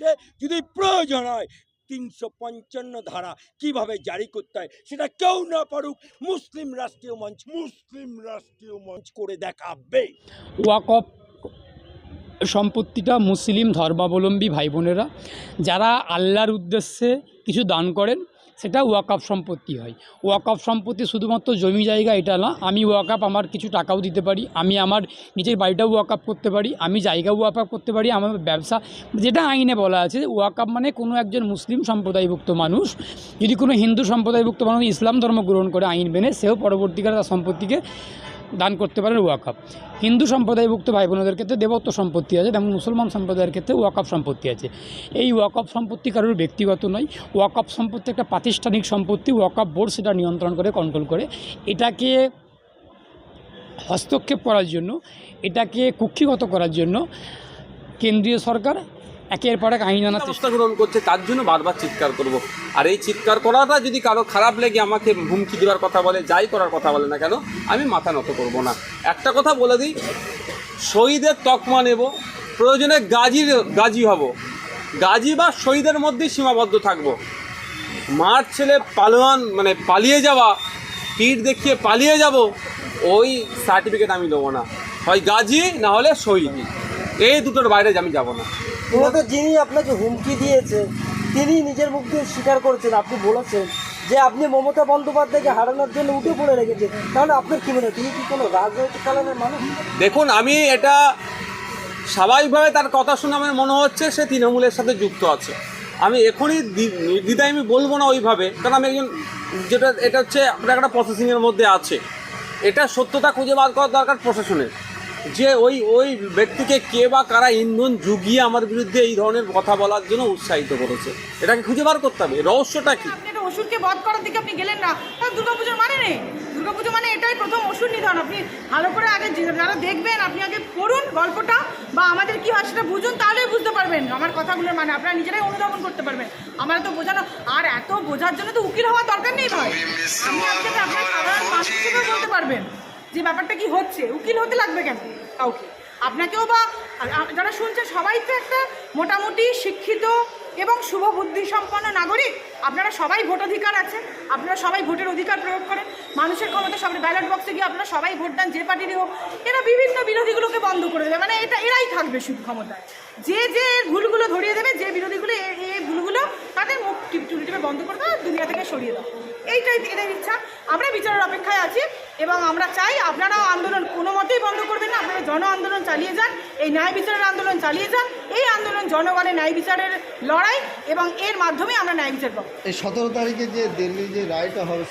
রাষ্ট্রে যদি প্রয়োজন হয়, তিনশো পঞ্চান্ন ধারা কীভাবে জারি করতে হয়, সেটা কেউ না পারুক, মুসলিম রাষ্ট্রীয় মঞ্চ, মুসলিম রাষ্ট্রীয় মঞ্চ করে দেখাবে। ওয়াকফ সম্পত্তিটা মুসলিম ধর্মাবলম্বী ভাই বোনেরা যারা আল্লাহর উদ্দেশ্যে কিছু দান করেন সেটা ওয়াকফ সম্পত্তি হয়। ওয়াকফ সম্পত্তি শুধুমাত্র জমি জায়গা এটা না, আমি ওয়াকফ আমার কিছু টাকাও দিতে পারি, আমি আমার নিজের বাড়িটাও ওয়াকফ করতে পারি, আমি জায়গাও ওয়াকফ করতে পারি, আমার ব্যবসা, যেটা আইনে বলা আছে ওয়াকফ মানে কোনো একজন মুসলিম সম্প্রদায়ভুক্ত মানুষ, যদি কোনো হিন্দু সম্প্রদায়ভুক্ত মানুষ ইসলাম ধর্ম গ্রহণ করে আইন মেনে, সেও পরবর্তীকালে তার সম্পত্তিকে দান করতে পারেন ওয়াকফ। হিন্দু সম্প্রদায়ভুক্ত ভাই বোনদের ক্ষেত্রে দেবত্ব সম্পত্তি আছে তেমন মুসলমান সম্প্রদায়ের ক্ষেত্রে ওয়াকাপ সম্পত্তি আছে। এই ওয়াকফ সম্পত্তি কারোর ব্যক্তিগত নয়, ওয়াকফ সম্পত্তি একটা প্রাতিষ্ঠানিক সম্পত্তি, ওয়াকফ বোর্ড সেটা নিয়ন্ত্রণ করে কন্ট্রোল করে। এটাকে হস্তক্ষেপ করার জন্য, এটাকে কুক্ষিগত করার জন্য কেন্দ্রীয় সরকার একের পর এক আইন আনার চেষ্টা গ্রহণ করছে? তার জন্য বারবার চিৎকার করব। আর এই চিৎকার করাটা যদি কারও খারাপ লেগে আমাকে হুমকি দেওয়ার কথা বলে যাই করার কথা বলে না কেন আমি মাথা নত করব না। একটা কথা বলে দিই শহীদের তকমা নেব প্রয়োজনে গাজীর গাজী হব। গাজী বা শহীদের মধ্যেই সীমাবদ্ধ থাকব। মার ছেলে পালোয়ান মানে পালিয়ে যাওয়া পিঠ দেখিয়ে পালিয়ে যাব ওই সার্টিফিকেট আমি দেবো না। হয় গাজী না হলে শহীদ এই দুটোর বাইরে আমি যাব না। মূলত যিনি আপনাকে হুমকি দিয়েছে, তিনি নিজের মুখ দিয়ে স্বীকার করেছেন। আপনি বলেছেন যে আপনি মমতা বন্দ্যোপাধ্যায়কে হারানোর জন্য উঠে পড়ে রেখেছেন। তাহলে আপনার কি মনে তিনি কি কোনো রাজনৈতিক কারণের মানুষ? দেখুন, আমি এটা স্বাভাবিকভাবে তার কথা শুনে আমার মনে হচ্ছে সে তৃণমূলের সাথে যুক্ত আছে। আমি এখনই নির্দ্বিধায় আমি বলব না ওইভাবে, কারণ আমি একজন, যেটা, এটা হচ্ছে আপনার একটা প্রসেসিংয়ের মধ্যে আছে। এটা সত্যতা খুঁজে বার করার দরকার প্রশাসনের। যে ওই ওই ব্যক্তিকে কে বা কারা ইন্ধন জুগিয়ে আমার বিরুদ্ধে এই ধরনের কথা বলার জন্য উৎসাহিত করেছে। এটাকে খুঁজে বার করতে হবে। রহস্যটা কি? অসুরকে বধ করার দিকে আপনি গেলেন না। তাহলে দুর্গাপুজোর মানে নেই। দুর্গাপুজো মানে এটাই প্রথম অসুর নিধন। আপনি ভালো করে আগে যারা দেখবেন, আপনি আগে পড়ুন গল্পটা বা আমাদের কি হয় সেটা বুঝুন, তাহলেই বুঝতে পারবেন। আমার কথাগুলোর মানে আপনারা নিজেরাই অনুধাবন করতে পারবেন। আমার তো বোঝানো আর এত বোঝার জন্য তো উকিল হওয়ার দরকার নেই ভাই। আপনি আজকে আপনার সাধারণ মানুষ হিসেবে বলতে পারবেন। যে ব্যাপারটা কি হচ্ছে? উকিল হতে লাগবে কেন? কাউকে। আপনাকেও বা যারা শুনছে, সবাই তো একটা মোটামুটি শিক্ষিত এবং শুভ বুদ্ধি সম্পন্ন নাগরিক। আপনারা সবাই ভোটাধিকার আছে, আপনারা সবাই ভোটের অধিকার প্রয়োগ করেন। মানুষের ক্ষমতা সবাই ব্যালট বক্সে গিয়ে আপনারা সবাই ভোট দেন, যে পার্টিরই হোক। এরা বিভিন্ন বিরোধীগুলোকে বন্ধ করে দেবে। মানে এটা, এরাই থাকবে শুধু ক্ষমতায়। যে যে ভুলগুলো ধরিয়ে দেবে, যে বিরোধীগুলো এই ভুলগুলো তাদের মুখ চুরি টিপে বন্ধ করে দেওয়া দুনিয়া থেকে সরিয়ে দাও। এইটাই এদের ইচ্ছা। আমরা বিচারের অপেক্ষায় আছি এবং আমরা চাই আপনারাও আন্দোলন কোনো মতেই বন্ধ করবেন না। আপনারা জন আন্দোলন চালিয়ে যান, এই ন্যায় বিচারের আন্দোলন চালিয়ে যান। এই আন্দোলন জনগণের ন্যায় বিচারের লড়াই এবং এর মাধ্যমে আমরা ন্যায় বিচার পাবো। এই সতেরো তারিখে যে দিল্লি যে রায়টা হবে